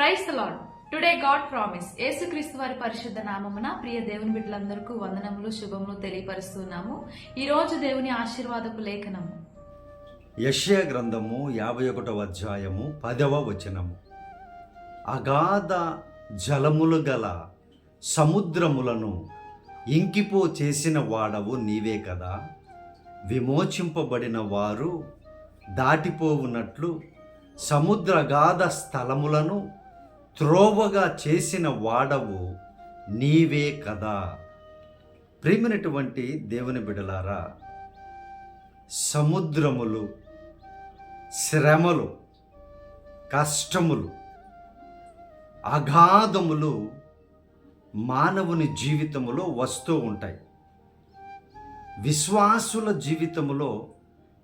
Praise lord today god promise. యేసుక్రీస్తు వారి పరిశుద్ధ నామమున ప్రియ దేవుని బిడ్డలందరికీ వందనములు శుభములు తెలియపరుస్తున్నాము. ఈ రోజు దేవుని ఆశీర్వాదపు లేఖనము. యశ్య గ్రంథము యాభై ఒకటవ అధ్యాయము పదవ వచనము. అగాధ జలములు గల సముద్రములను ఇంకిపో చేసిన వాడవు నీవే కదా. విమోచింపబడిన వారు దాటిపోవునట్లు సముద్రగాధ స్థలములను త్రోవగా చేసిన వాడవు నీవే కదా. ప్రేమినటువంటి దేవుని బిడలారా సముద్రములు శ్రమలు కష్టములు అగాధములు మానవుని జీవితములో వస్తూ ఉంటాయి. విశ్వాసుల జీవితములో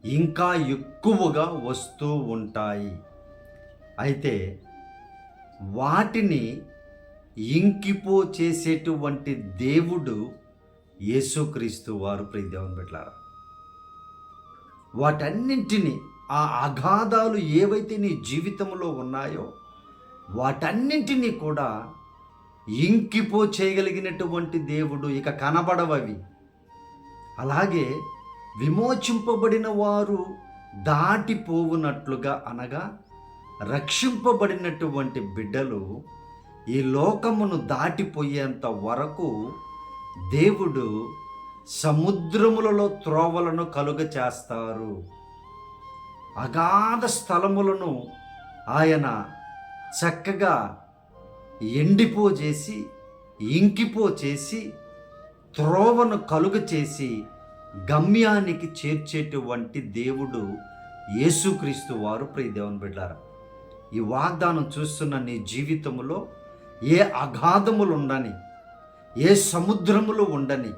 ఇంకా ఎక్కువగా వస్తూ ఉంటాయి. అయితే వాటిని ఇంకిపో చేసేటువంటి దేవుడు యేసుక్రీస్తు వారు ప్రియదేవన్ పెట్టారా వాటన్నింటినీ ఆ అగాధాలు ఏవైతే నీ జీవితంలో ఉన్నాయో వాటన్నింటినీ కూడా ఇంకిపో చేయగలిగినటువంటి దేవుడు ఇక కనబడవవి. అలాగే విమోచింపబడిన వారు దాటిపోవునట్లుగా అనగా రక్షింపబడినటువంటి బిడ్డలు ఈ లోకమును దాటిపోయేంత వరకు దేవుడు సముద్రములలో త్రోవలను కలుగ చేస్తారు. అగాధ స్థలములను ఆయన చక్కగా ఎండిపో చేసి ఇంకిపో చేసి త్రోవను కలుగ చేసి గమ్యానికి చేర్చేటువంటి దేవుడు యేసుక్రీస్తు వారు. ప్రియ దేవుని బిడ్డారా ఈ వాగ్దానం చూస్తున్న నీ జీవితంలో ఏ అగాధములు ఉండని ఏ సముద్రములు ఉండని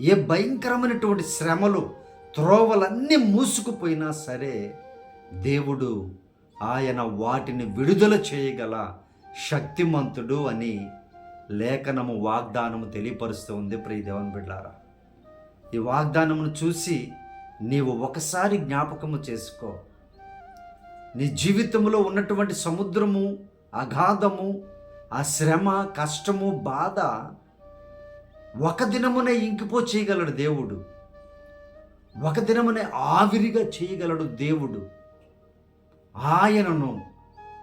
ఏ భయంకరమైనటువంటి శ్రమలు త్రోవలన్నీ మూసుకుపోయినా సరే దేవుడు ఆయన వాటిని విడుదల చేయగల శక్తిమంతుడు అని లేఖనము వాగ్దానము తెలియపరుస్తూ ఉంది. ప్రియ దేవన్ బిడ్డారా ఈ వాగ్దానమును చూసి నీవు ఒకసారి జ్ఞాపకము చేసుకో. నీ జీవితంలో ఉన్నటువంటి సముద్రము అగాధము ఆ శ్రమ కష్టము బాధ ఒక దినమునే ఇంకిపో చేయగలడు దేవుడు. ఒక దినమునే ఆవిరిగా చేయగలడు దేవుడు. ఆయనను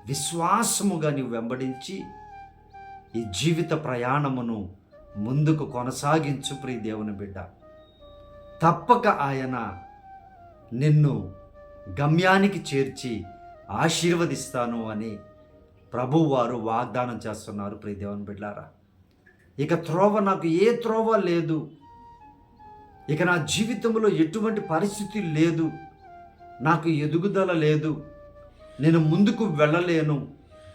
విశ్వాసముగా నీవు వెంబడించి ఈ జీవిత ప్రయాణమును ముందుకు కొనసాగించు ప్రియ దేవుని బిడ్డ. తప్పక ఆయన నిన్ను గమ్యానికి చేర్చి ఆశీర్వదిస్తాను అని ప్రభువారు వాగ్దానం చేస్తున్నారు ప్రియ దేవుని బిడ్డారా ఇక త్రోవ నాకు ఏ త్రోవ లేదు. ఇక నా జీవితంలో ఎటువంటి పరిస్థితి లేదు. నాకు ఎదుగుదల లేదు. నేను ముందుకు వెళ్ళలేను.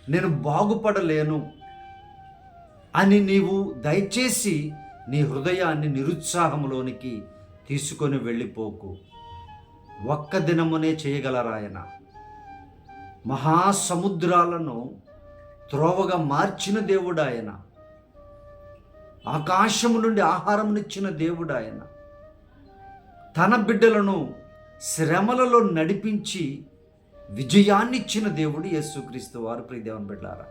నేను బాగుపడలేను అని నీవు దయచేసి నీ హృదయాన్ని నిరుత్సాహంలోనికి తీసుకొని వెళ్ళిపోకు. ఒక్క దినమునే చేయగలరాయన. మహాసముద్రాలను త్రోవగా మార్చిన దేవుడు ఆయన ఆకాశము నుండి ఆహారమునిచ్చిన దేవుడు ఆయన తన బిడ్డలను శ్రమలలో నడిపించి విజయాన్నిచ్చిన దేవుడు యేసుక్రీస్తు వారు. ప్రియదేవన్ బిడ్డారా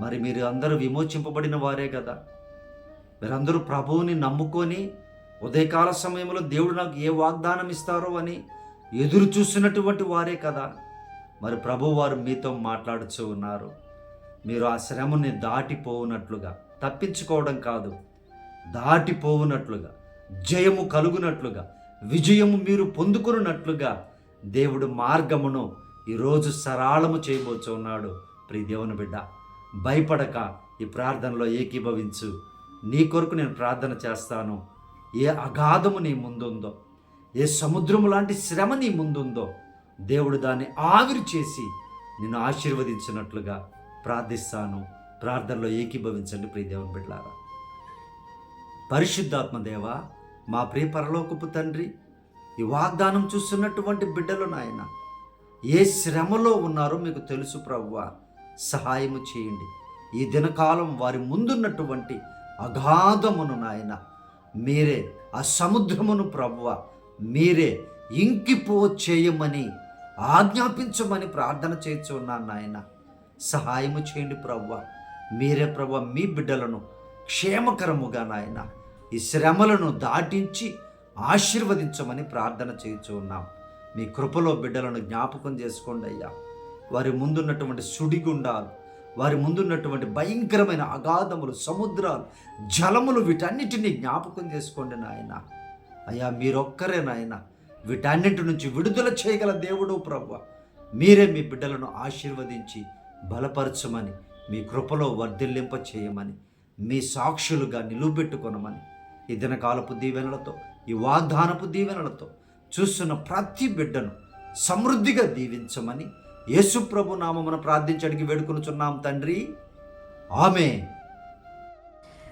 మరి మీరు అందరూ విమోచింపబడిన వారే కదా. మీరందరూ ప్రభువుని నమ్ముకొని ఉదయకాల సమయంలో దేవుడు నాకు ఏ వాగ్దానం ఇస్తారో అని ఎదురు చూస్తున్నటువంటి వారే కదా. మరి ప్రభువారు మీతో మాట్లాడుచూ ఉన్నారు. మీరు ఆ శ్రమని దాటిపోవునట్లుగా తప్పించుకోవడం కాదు దాటిపోవునట్లుగా జయము కలుగునట్లుగా విజయము మీరు పొందుకున్నట్లుగా దేవుడు మార్గమును ఈరోజు సరళము చేయబోచున్నాడు ప్రియ దేవుని బిడ్డ భయపడక ఈ ప్రార్థనలో ఏకీభవించు. నీ కొరకు నేను ప్రార్థన చేస్తాను. ఏ అగాధము నీ ముందుందో ఏ సముద్రము లాంటి శ్రమ నీ ముందుందో దేవుడు దాన్ని ఆవిరి చేసి నిన్ను ఆశీర్వదించినట్లుగా ప్రార్థిస్తాను. ప్రార్థనలో ఏకీభవించండి ప్రియ దేవుని బిడ్డారా పరిశుద్ధాత్మ దేవ మా ప్రియ పరలోకపు తండ్రి ఈ వాగ్దానం చూస్తున్నటువంటి బిడ్డలు నాయన ఏ శ్రమలో ఉన్నారో మీకు తెలుసు ప్రవ్వ సహాయము చేయండి. ఈ దినకాలం వారి ముందున్నటువంటి అగాధమును నాయన మీరే ఆ సముద్రమును ప్రవ్వ మీరే ఇంకిపో చేయమని ఆజ్ఞాపించమని ప్రార్థన చేస్తున్నాను నాయన. సహాయము చేయండి ప్రవ్వ. మీరే ప్రవ్వ మీ బిడ్డలను క్షేమకరముగా నాయన. ఈ శ్రమలను దాటించి ఆశీర్వదించమని ప్రార్థన చేయుచూ ఉన్నాం మీ కృపలో బిడ్డలను జ్ఞాపకం చేసుకోండి అయ్యా. వారి ముందున్నటువంటి సుడిగుండాలు వారి ముందున్నటువంటి భయంకరమైన అగాధములు సముద్రాలు జలములు వీటన్నిటినీ జ్ఞాపకం చేసుకోండి నాయన. అయ్యా మీరొక్కరే నాయన. వీటన్నింటి నుంచి విడుదల చేయగల దేవుడు ప్రభు మీరే మీ బిడ్డలను ఆశీర్వదించి బలపరచమని మీ కృపలో వర్ధిల్లింప చేయమని మీ సాక్షులుగా నిలువబెట్టుకొనమని ఈ దినకాలపు దీవెనలతో ఈ వాగ్దానపు దీవెనలతో చూస్తున్న ప్రతి బిడ్డను సమృద్ధిగా దీవించమని యేసుప్రభు నామమున ప్రార్థించడానికి వేడుకొనుచున్నాం తండ్రి. ఆమె